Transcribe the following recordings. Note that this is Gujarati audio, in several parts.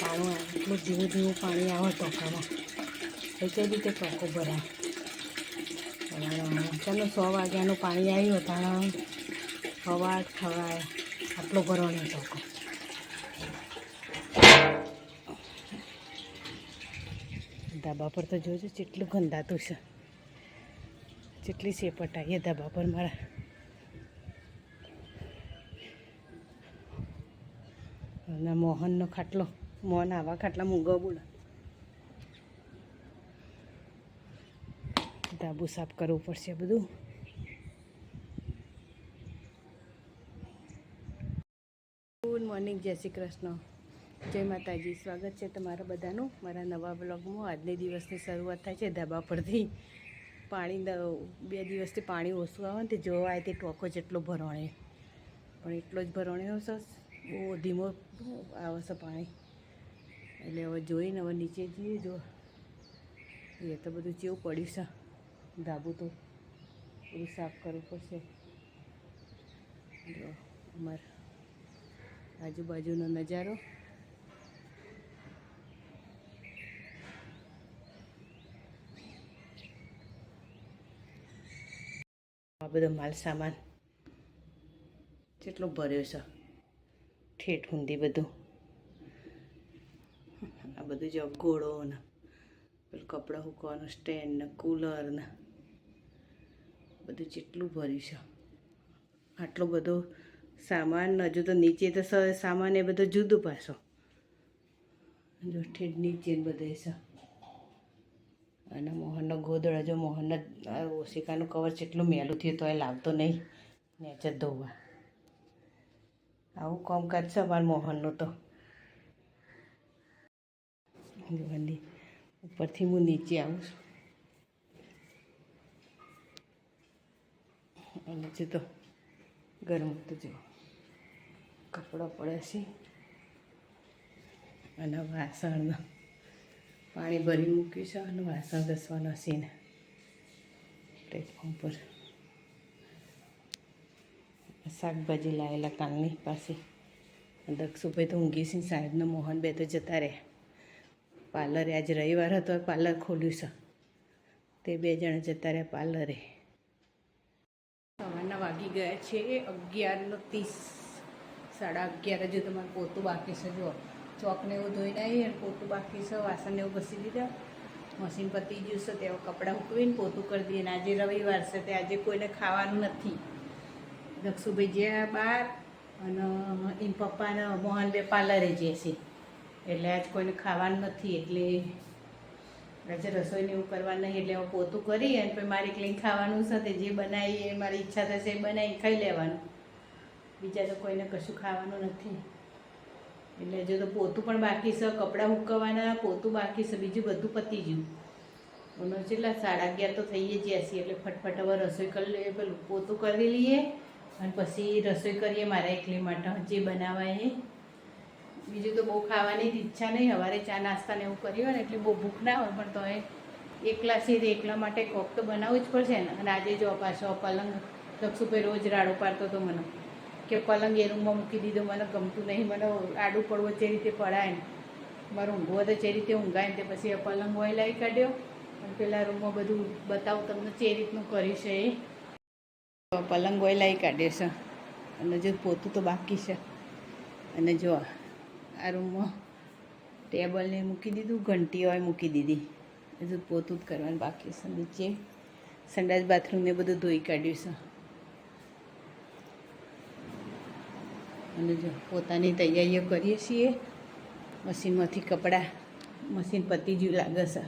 પાણી એટલું ધીરું ધીમું પાણી આવે ટોકામાં એ કઈ રીતે ટોકો ભરાય ચાલો, સો વાગ્યાનું પાણી આવ્યું, તાણ. હવા ખવાય આટલો ભરવાનો ટોકો ધાબા પર તો જોજો કેટલું ગંધાતું છે. જેટલી સેપટ આવીએ ધાબા પર મારા અને મોહનનો ખાટલો, મોહન આવા ખાટલા મૂંગો બોલ. ધાબુ સાફ કરવું પડશે બધું. ગુડ મોર્નિંગ જય શ્રી કૃષ્ણ. જય માતાજી. સ્વાગત છે તમારા બધાનું મારા નવા બ્લોગમાં આજની દિવસની શરૂઆત થાય છે ધાબા પરથી. પાણી બે દિવસથી પાણી ઓછું આવે ને તે જોવા આવે તે ટોકો જેટલો ભરોણે. પણ એટલો જ ભરોણ્યો આવશે બહુ ધીમો આવે છે પાણી. એટલે હવે જોઈને હવે નીચે જઈએ જો. એ તો બધું ચેવું પડ્યું છે. ધાબુ તો બધું સાફ કરવું પડશે. જો અમાર આજુબાજુનો નજારો. આ બધો માલ સામાન. કેટલો ભર્યો છે. ઠેઠ ઊંધી બધું. આ બધું જો ઘોડો ને પેલું કપડાં સૂકવાનું સ્ટેન્ડ ને કુલર ને બધું જેટલું ભર્યું છે. આટલો બધો સામાન, હજુ તો નીચે તો સામાન એ બધો જુદું પાછો. જો ઠેઠ નીચે બધે છે. અને મોહનનો ગોદડો, જો મોહનના ઓશિકાનું કવર જેટલું મેલું થયું તો એ લાવતો નહીં નેચર ધોવા. આવું કામકાજ છે અમારા મોહનનું તો. ઉપરથી હું નીચે આવું છું. નીચે તો ગરમ તો જો. કપડાં પડે છે. અને વાસણ પાણી ભરી મૂક્યું છે અને વાસણ ઘસવાના છે પ્લેટફોર્મ પર. શાકભાજી લાવેલા કાલની પાસે. દક્ષુભાઈ તો ઊંઘી છે સાહેબને મોહન બે તો જતા રહ્યા. પાર્લરે આજે રવિવાર હતો પાર્લર ખોલ્યું છે. તે બે જણ જતા રહ્યા પાર્લરે. સવારના વાગી ગયા છે અગિયારનો ત્રીસ. સાડા અગિયાર હજુ તમારે પોતું બાકી છે. જો ચોકને એવું ધોઈને આવી અને પોતું બાકી છે, વાસણને એવું ઘસી દીધા. મશીન પતી ગયું છે તેવા કપડાં ઉકવીને પોતું કરી દઈએ. અને આજે રવિવાર છે, તે આજે કોઈને ખાવાનું નથી. દક્ષુભાઈ જ્યાં બહાર અને એમ પપ્પાને મોહન બે પાર્લરે જે છે. એટલે આજ કોઈને ખાવાનું નથી, એટલે આજે રસોઈને એવું કરવાનું નહીં, એટલે હું પોતું કરી અને પછી મારે એકલી ખાવાનું છે જે બનાવી એ મારી ઈચ્છા થશે એ બનાવી ખાઈ લેવાનું. બીજા તો કોઈને કશું ખાવાનું નથી. એટલે હજુ તો પોતું પણ બાકી છે, કપડાં મૂકવાના પોતું બાકી છે, બીજું બધું પતી ગયું. અને કેટલા સાડા અગિયાર તો થઈએ જ્યાં છીએ, એટલે ફટફટ હવે રસોઈ કરી લઈએ, પેલું પોતું કરી લઈએ. અને પછી રસોઈ કરીએ મારા એકલી માટે જે બનાવાય એ બીજું તો બહુ ખાવાની જ ઈચ્છા નહીં. સવારે ચા નાસ્તા ને એવું કર્યું હોય ને એટલે બહુ ભૂખ ના હોય, પણ તો એ એકલા છે એકલા માટે કોક તો બનાવવું જ પડશે ને. અને આજે જો પાછો પલંગ લક્ષુભાઈ રોજ રાડો પાડતો હતો મને, કે પલંગ એ રૂમમાં મૂકી દીધો, મને ગમતું નહીં. મને આડું પડવો જે રીતે પડાય ને, મારે ઊંઘવો તો જે રીતે ઊંઘાય ને, તે પછી એ પલંગ હોય આવી કાઢ્યો. અને પેલા રૂમમાં બધું બતાવું તમને જે રીતનું કર્યું છે એ. પલંગ ઓઇલ આવી કાઢ્યો છે. અને જો પોતું તો બાકી છે. અને જો આ રૂમમાં ટેબલને મૂકી દીધું ઘંટી હોય મૂકી દીધી. હજુ પોતું જ કરવાનું બાકી છે. નીચે સંડાસ બાથરૂમને બધું ધોઈ કાઢ્યું છે. અને જો પોતાની તૈયારીઓ કરીએ છીએ. મશીનમાંથી કપડાં, મશીન પતી જ્યું લાગે છે.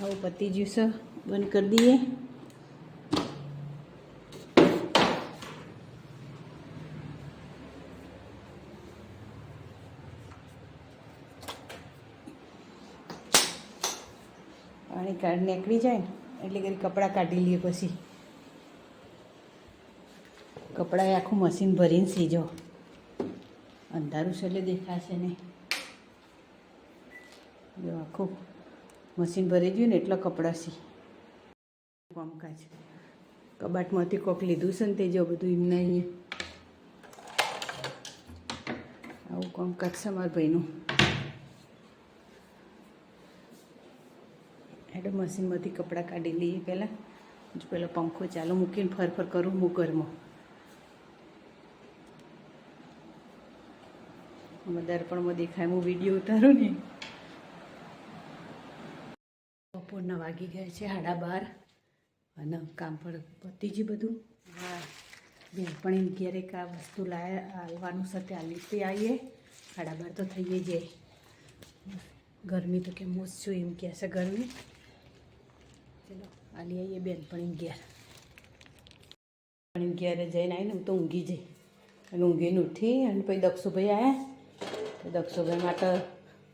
આવું પતી જ્યું છે. બંધ કરી દઈએ. પાણી કાઢ નીકળી જાય ને, એટલે કરી કપડાં કાઢી લઈએ પછી. કપડાં આખું મશીન ભરીને સીજો. અંધારું છે એટલે દેખાશે નહીં. જો આખું મશીન ભરી ગયું ને, એટલા કપડાં સી. કામકાજ. કબાટમાંથી કોક લીધું છે ને તે જો બધું એમને અહીંયા. આવું કામકાજ છે મારા ભાઈનું. એટલે મશીનમાંથી કપડાં કાઢી લઈએ પહેલાં. જો પહેલાં પંખો ચાલુ મૂકીને ફર ફર કરું હું ઘરમાં. દર્પણમાં દેખાય, હું વીડિયો ઉતારું ને. બપોરના વાગી ગયા છે સાડા બાર. અને કામ પર પતી જ બધું. હા. બેનપણી ઘેરે આ વસ્તુ લાયા આવવાનું છે ત્યાં લીધે આવીએ સાડા બાર તો થઈએ જાય ગરમી તો કેમ મોસ છું એમ કહેશે ગરમી. આલી આવીએ બેન, પણ ઘેર. પણ ઘેરે જઈને આવીને હું તો ઊંઘી જઈ. અને ઊંઘીને ઉઠી અને પછી દક્ષુભાઈ આવ્યા દક્ષુભાઈ માટે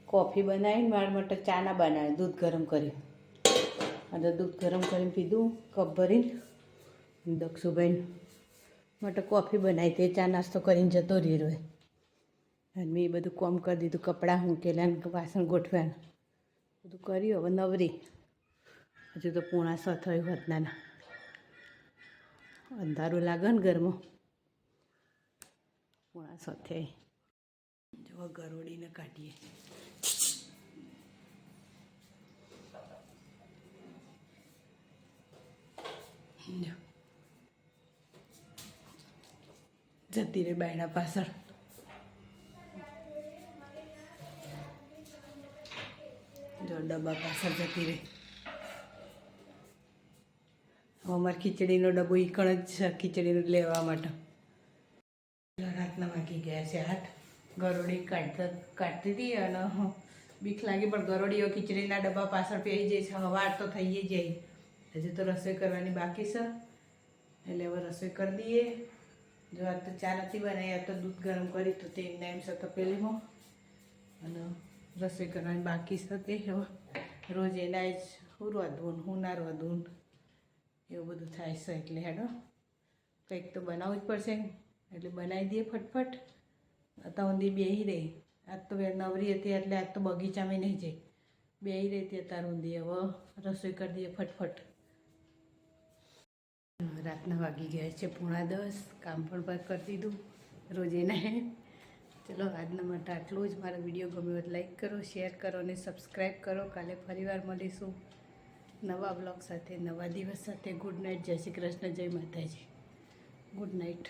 કોફી બનાવીને મારા માટે ચાના બનાવી દૂધ ગરમ કર્યું. અને દૂધ ગરમ કરીને પીધું, કપ ભરીને. દક્ષુભાઈ માટે કોફી બનાવી તે ચા નાસ્તો કરીને જતો રહ્યો હોય અને મેં બધું કોમ કરી દીધું, કપડાં મૂકેલા ને વાસણ ગોઠવ્યા બધું કર્યું, હવે નવરી. હજુ તો પૂણા સ થયું નાના. અંધારું લાગે ને ઘરમાં. પૂણા સ થઈ. જો ગરોડીને કાઢીએ. જતી રહે બાયણા પાછળ. જો ડબ્બા પાછળ જતી રહી. અમારે ખીચડીનો ડબ્બો ઈકણ જ છે ખીચડીનું લેવા માટે. રાતના વાગી ગયા છે આઠ. ગરોડી કાઢતા કાઢતી હતી અને બીક લાગી, પણ ગરોડીઓ ખીચડીના ડબ્બા પાછળ પહેરી જાય છે. હવાર તો થઈ જાય. હજુ તો રસોઈ કરવાની બાકી છે. એટલે હવે રસોઈ કરી દઈએ. જો આ તો ચા નથી બનાવી, આ તો દૂધ ગરમ કરી તો તે એમ છે તો અને રસોઈ કરવાની બાકી છે તે. રોજ એના જ હું રોધવું હું ના રોધવું એવું બધું થાય છે એટલે હેડો. કંઈક તો બનાવવું જ પડશે. એટલે બનાવી દઈએ ફટફટ. અત્યાર સુધી બેહી રહી. આજ તો નવરી હતી એટલે આજ તો બગીચામાં નહીં જઈ. બેહી રહી હતી અત્યાર સુધી. હવે રસોઈ કરી દઈએ ફટફટ. રાતના વાગી ગયા છે પૂણા દસ. કામ પણ પાક કરી દીધું. રોજે ને ચલો, આજના માટે આટલું જ. મારો વીડિયો ગમ્યો લાઈક કરો, શેર કરો અને સબસ્ક્રાઈબ કરો. કાલે ફરીવાર મળીશું. નવા બ્લોગ સાથે, નવા દિવસ સાથે. ગુડ નાઇટ જય શ્રી કૃષ્ણ, જય માતાજી. Good night